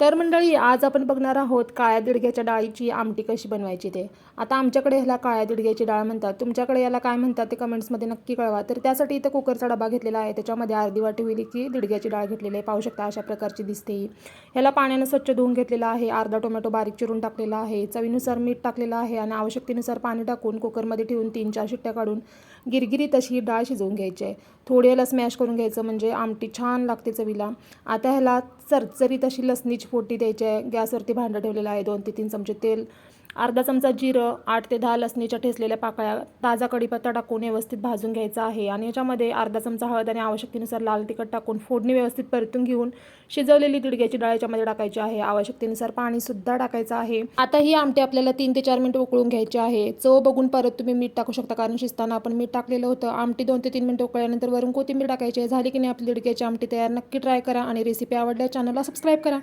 तर मंडळी आज आपण बघणार आहोत काळ्या दिडग्याच्या डाळीची आमटी कशी बनवायची ते. आता आमच्याकडे ह्याला काळ्या दिडग्याची डाळ म्हणतात. तुमच्याकडे याला काय म्हणतात ते कमेंट्समध्ये नक्की कळवा. तर त्यासाठी इथं कुकरचा डबा घेतलेला आहे. त्याच्यामध्ये अर्धी वाटी होईल की दिडग्याची डाळ घेतलेली आहे. पाहू शकता अशा प्रकारची दिसते ही. ह्याला पाण्यानं स्वच्छ धुवून घेतलेला आहे. अर्धा टोमॅटो बारीक चिरून टाकलेला आहे. चवीनुसार मीठ टाकलेलं आहे आणि आवश्यकतेनुसार पाणी टाकून कुकरमध्ये ठेवून तीन चार शिट्ट्या काढून गिरगिरी तशी डाळ शिजवून घ्यायची आहे. थोडी याला स्मॅश करून घ्यायचं म्हणजे आमटी छान लागते चवीला. आता ह्याला चरचरी तशी लसणीची फोडणी द्यायची आहे गॅसवरती भांडं ठेवलेलं आहे दोन ते तीन चमचे तेल अर्धा चमचा जिरं आठ ते दहा लसणीच्या ठेसलेल्या पाकळ्या ताजा कढीपत्ता टाकून व्यवस्थित भाजून घ्यायचा आहे आणि याच्यामध्ये अर्धा चमचा हळद आणि आवश्यकतेनुसार लाल तिखट टाकून फोडणी व्यवस्थित परतून घेऊन शिजवलेली दिडग्याची डाळ याच्यामध्ये टाकायची आहे. आवश्यकतेनुसार पाणीसुद्धा टाकायचं आहे. आता ही आमटी आपल्याला तीन ते चार मिनटं उकळून घ्यायची आहे. चव बघून परत तुम्ही मीठ टाकू शकता कारण शिजताना आपण मीठ टाकलेलं होतं. आमटी दोन ते तीन मिनटं उकळल्यानंतर वरून कोथिंबीर टाकायची आहे. झाली की नाही आपली दिडग्याची आमटी तयार नक्की ट्राय करा आणि रेसिपी आवडल्या चॅनलला सबस्क्राईब करा.